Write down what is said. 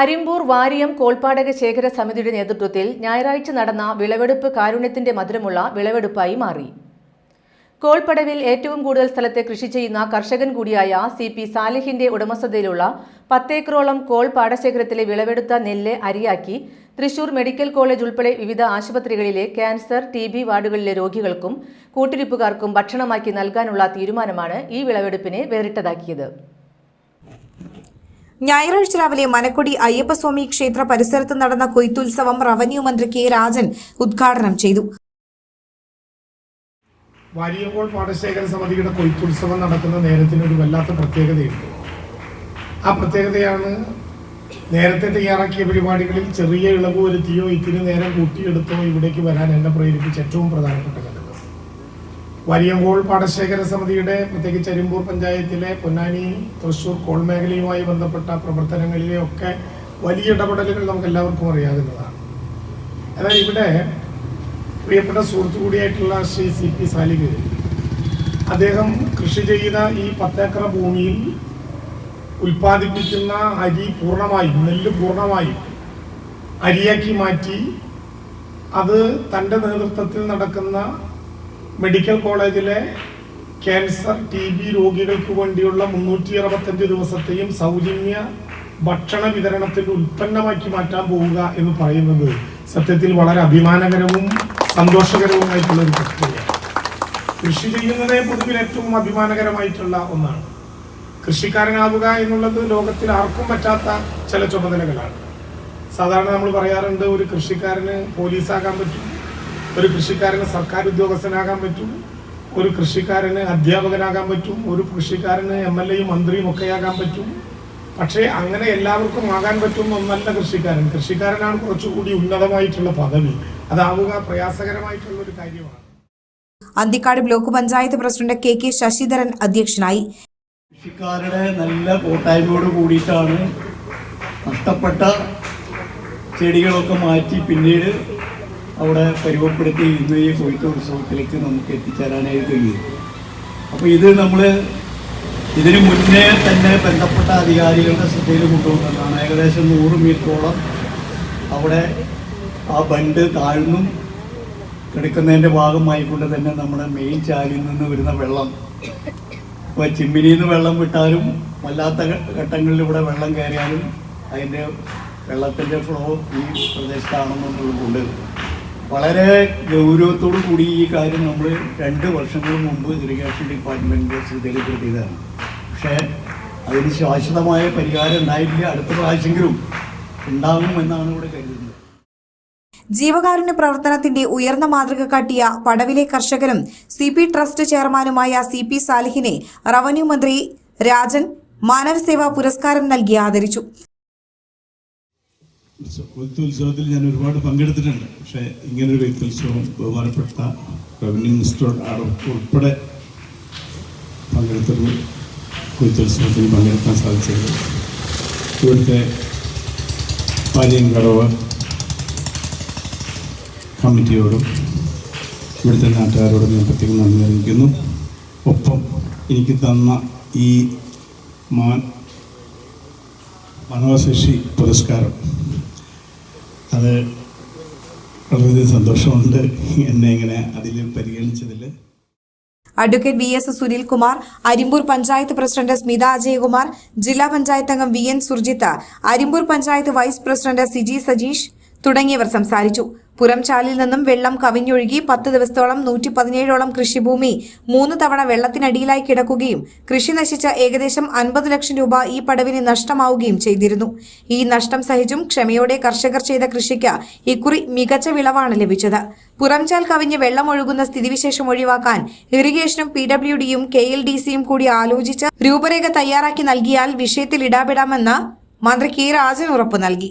അരിമ്പൂർ വാരിയം കോൾപാടക ശേഖര സമിതിയുടെ നേതൃത്വത്തിൽ ഞായറാഴ്ച നടന്ന വിളവെടുപ്പ് കാരുണ്യത്തിന്റെ മധുരമുള്ള വിളവെടുപ്പായി മാറി. കോൾപ്പടവിൽ ഏറ്റവും കൂടുതൽ സ്ഥലത്തെ കൃഷി ചെയ്യുന്ന കർഷകൻ കൂടിയായ സി പി സാലിഹിന്റെ ഉടമസ്ഥതയിലുള്ള പത്തേക്കറോളം കോൾ പാടശേഖരത്തിലെ വിളവെടുത്ത നെല്ല് അരിയാക്കി തൃശൂർ മെഡിക്കൽ കോളേജ് ഉൾപ്പെടെ വിവിധ ആശുപത്രികളിലെ ക്യാൻസർ ടി ബി വാർഡുകളിലെ രോഗികൾക്കും കൂട്ടിരിപ്പുകാർക്കും ഭക്ഷണമാക്കി നൽകാനുള്ള തീരുമാനമാണ് ഈ വിളവെടുപ്പിനെ വേറിട്ടതാക്കിയത്. ഞായറാഴ്ച രാവിലെ മനക്കുടി അയ്യപ്പസ്വാമി ക്ഷേത്ര പരിസരത്ത് നടന്ന കൊയ്ത്തുത്സവം റവന്യൂ മന്ത്രി കെ രാജൻ ഉദ്ഘാടനം ചെയ്തു. വാരിയങ്കോൾ പാടശേഖര സമിതിയുടെ കൊയ്ത്തുത്സവം നടക്കുന്ന നേരത്തിന് ഒരു വല്ലാത്ത പ്രത്യേകതയുണ്ട്. ആ പ്രത്യേകതയാണ് നേരത്തെ തയ്യാറാക്കിയ പരിപാടികളിൽ ചെറിയ ഇളവ് വരുത്തിയോ ഇത്തിരി നേരം കൂട്ടിയെടുത്തോ ഇവിടേക്ക് വരാൻ എന്നെ പ്രേരിപ്പിച്ച ഏറ്റവും പ്രധാനപ്പെട്ട ഘടകം വാരിയങ്കോൾ പാടശേഖര സമിതിയുടെ പ്രത്യേകിച്ച് അരിമ്പൂർ പഞ്ചായത്തിലെ പൊന്നാനി തൃശൂർ കോൾ മേഖലയുമായി ബന്ധപ്പെട്ട പ്രവർത്തനങ്ങളിലെ ഒക്കെ വലിയ ഇടപെടലുകൾ നമുക്ക് എല്ലാവർക്കും അറിയാവുന്നതാണ്. എന്നാൽ ഇവിടെ പ്രിയപ്പെട്ട സുഹൃത്തു കൂടിയായിട്ടുള്ള ശ്രീ സി പി സാലിഗ് അദ്ദേഹം കൃഷി ചെയ്ത ഈ പത്തേക്കർ ഭൂമിയിൽ ഉൽപ്പാദിപ്പിക്കുന്ന അരി പൂർണമായും നെല്ല് പൂർണമായും അരിയാക്കി മാറ്റി അത് തന്റെ നേതൃത്വത്തിൽ നടക്കുന്ന മെഡിക്കൽ കോളേജിലെ ക്യാൻസർ ടി ബി രോഗികൾക്ക് വേണ്ടിയുള്ള മുന്നൂറ്റി അറുപത്തഞ്ച് ദിവസത്തെയും സൗജന്യ ഭക്ഷണ വിതരണത്തിന്റെ ഉൽപ്പന്നമാക്കി മാറ്റാൻ പോവുക എന്ന് പറയുന്നത് സത്യത്തിൽ വളരെ അഭിമാനകരവും സന്തോഷകരവുമായിട്ടുള്ള ഒരു പ്രക്രിയയാണ് കൃഷി ചെയ്യുന്നതേ പൊതുവിൽ ഏറ്റവും അഭിമാനകരമായിട്ടുള്ള ഒന്നാണ്. കൃഷിക്കാരനാവുക എന്നുള്ളത് ലോകത്തിൽ ആർക്കും പറ്റാത്ത ചില ചുമതലകളാണ്. സാധാരണ നമ്മൾ പറയാറുണ്ട് ഒരു കൃഷിക്കാരന് പോലീസാകാൻ പറ്റും ഒരു കൃഷിക്കാരന് സർക്കാർ ഉദ്യോഗസ്ഥനാകാൻ പറ്റും ഒരു കൃഷിക്കാരന് അധ്യാപകനാകാൻ പറ്റും ഒരു കൃഷിക്കാരന് എം എൽ എയും മന്ത്രിയും ഒക്കെയാകാൻ പറ്റും. പക്ഷേ അങ്ങനെ എല്ലാവർക്കും ആകാൻ പറ്റും ഒന്നല്ല കൃഷിക്കാരൻ. കൃഷിക്കാരനാണ് കുറച്ചുകൂടി ഉന്നതമായിട്ടുള്ള പദവി. അതാവുക പ്രയാസകരമായിട്ടുള്ള ഒരു കാര്യമാണ്. Anthikad block panchayat president K K Sasidharan അധ്യക്ഷനായി. കൃഷിക്കാരുടെ നല്ല കൂട്ടായ്മയോട് കൂടിയിട്ടാണ് നഷ്ടപ്പെട്ട ചെടികളൊക്കെ മാറ്റി പിന്നീട് അവിടെ പരിമപ്പെടുത്തി ഇന്ന് ഈ കൊയ്ത്ത് ഉത്സവത്തിലേക്ക് നമുക്ക് എത്തിച്ചേരാനായി കഴിയും. അപ്പോൾ ഇത് നമ്മൾ ഇതിനു മുന്നേ തന്നെ ബന്ധപ്പെട്ട അധികാരികളുടെ ശ്രദ്ധയിൽ കൊണ്ടുവന്നതാണ്. ഏകദേശം നൂറ് മീറ്ററോളം അവിടെ ആ ബണ്ട് താഴ്ന്നും കിടക്കുന്നതിന്റെ ഭാഗമായിക്കൊണ്ട് തന്നെ നമ്മുടെ മെയിൻ ചാലിൽ നിന്ന് വരുന്ന വെള്ളം. ഇപ്പോൾ ചിമ്മിനിയിൽ നിന്ന് വെള്ളം വിട്ടാലും വല്ലാത്ത ഘട്ടങ്ങളിൽ വെള്ളം കയറിയാലും അതിന്റെ വെള്ളത്തിന്റെ ഫ്ലോ ഈ പ്രദേശത്താണെന്നുള്ളതുകൊണ്ട് വളരെ ഗൗരവത്തോടു കൂടി ഈ കാര്യം നമ്മൾ രണ്ട് വർഷങ്ങൾ മുമ്പ് ഇറിഗേഷൻ ഡിപ്പാർട്ട്മെന്റിന്റെ ശ്രദ്ധയിൽപ്പെടുത്തിയതാണ് പക്ഷേ അതിന് ശാശ്വതമായ പരിഹാരം ഉണ്ടായിട്ടില്ല. അടുത്ത പ്രാവശ്യമെങ്കിലും ഉണ്ടാകും എന്നാണ് ഇവിടെ കരുതുന്നത്. ജീവകാരുണ്യ പ്രവർത്തനത്തിന്റെ ഉയർന്ന മാതൃക കാട്ടിയ പടവിലെ കർഷകനും സി പി ട്രസ്റ്റ് ചെയർമാനുമായ സി പി സാലിഹിനെ റവന്യൂ മന്ത്രി രാജൻ മാനവസേവാ പുരസ്കാരം നൽകി ആദരിച്ചു. കൊയ്ത്തുത്സവത്തിൽ ഞാൻ ഒരുപാട് പങ്കെടുത്തിട്ടുണ്ട്. പക്ഷേ ഇങ്ങനൊരു കൊയ്ത്തുത്സവം ബഹുമാനപ്പെട്ട റവന്യൂ മിനിസ്റ്റർ ഉൾപ്പെടെ പങ്കെടുത്തൊരു കൊയ്ത്തുത്സവത്തിന് പങ്കെടുക്കാൻ സാധിച്ചത് ഇവിടുത്തെ പാലിയങ്കടവ് കമ്മിറ്റിയോടും ഇവിടുത്തെ നാട്ടുകാരോടും ഞാൻ പ്രത്യേകം നന്ദി അറിയിക്കുന്നു. ഒപ്പം എനിക്ക് തന്ന ഈ മാൻ മാനവശേഷി പുരസ്കാരം അത് വളരെയധികം സന്തോഷമുണ്ട് എന്നെ ഇങ്ങനെ അതിൽ പരിഗണിച്ചതിൽ advocate V S Sunilkumar Arimboor panchayat president Smitha Ajayakumar ജില്ലാ പഞ്ചായത്ത് അംഗം V N Surjith Arimboor panchayat vice president Siji Sajeesh തുടങ്ങിയവർ സംസാരിച്ചു. പുറംചാലിൽ നിന്നും വെള്ളം കവിഞ്ഞൊഴുകി പത്ത് ദിവസത്തോളം നൂറ്റി പതിനേഴോളം കൃഷിഭൂമി മൂന്ന് തവണ വെള്ളത്തിനടിയിലായി കിടക്കുകയും കൃഷി നശിച്ച ഏകദേശം അൻപത് ലക്ഷം രൂപ ഈ പടവിന് നഷ്ടമാവുകയും ചെയ്തിരുന്നു. ഈ നഷ്ടം സഹിച്ചും ക്ഷമയോടെ കർഷകർ ചെയ്ത കൃഷിക്ക് ഇക്കുറി മികച്ച വിളവാണ് ലഭിച്ചത്. പുറംചാൽ കവിഞ്ഞ് വെള്ളം ഒഴുകുന്ന സ്ഥിതിവിശേഷം ഒഴിവാക്കാൻ ഇറിഗേഷനും പി ഡബ്ല്യു ഡിയും കെ എൽ ഡി സിയും കൂടി ആലോചിച്ച് രൂപരേഖ തയ്യാറാക്കി നൽകിയാൽ വിഷയത്തിൽ ഇടപെടാമെന്ന് മന്ത്രി കെ രാജൻ ഉറപ്പു നൽകി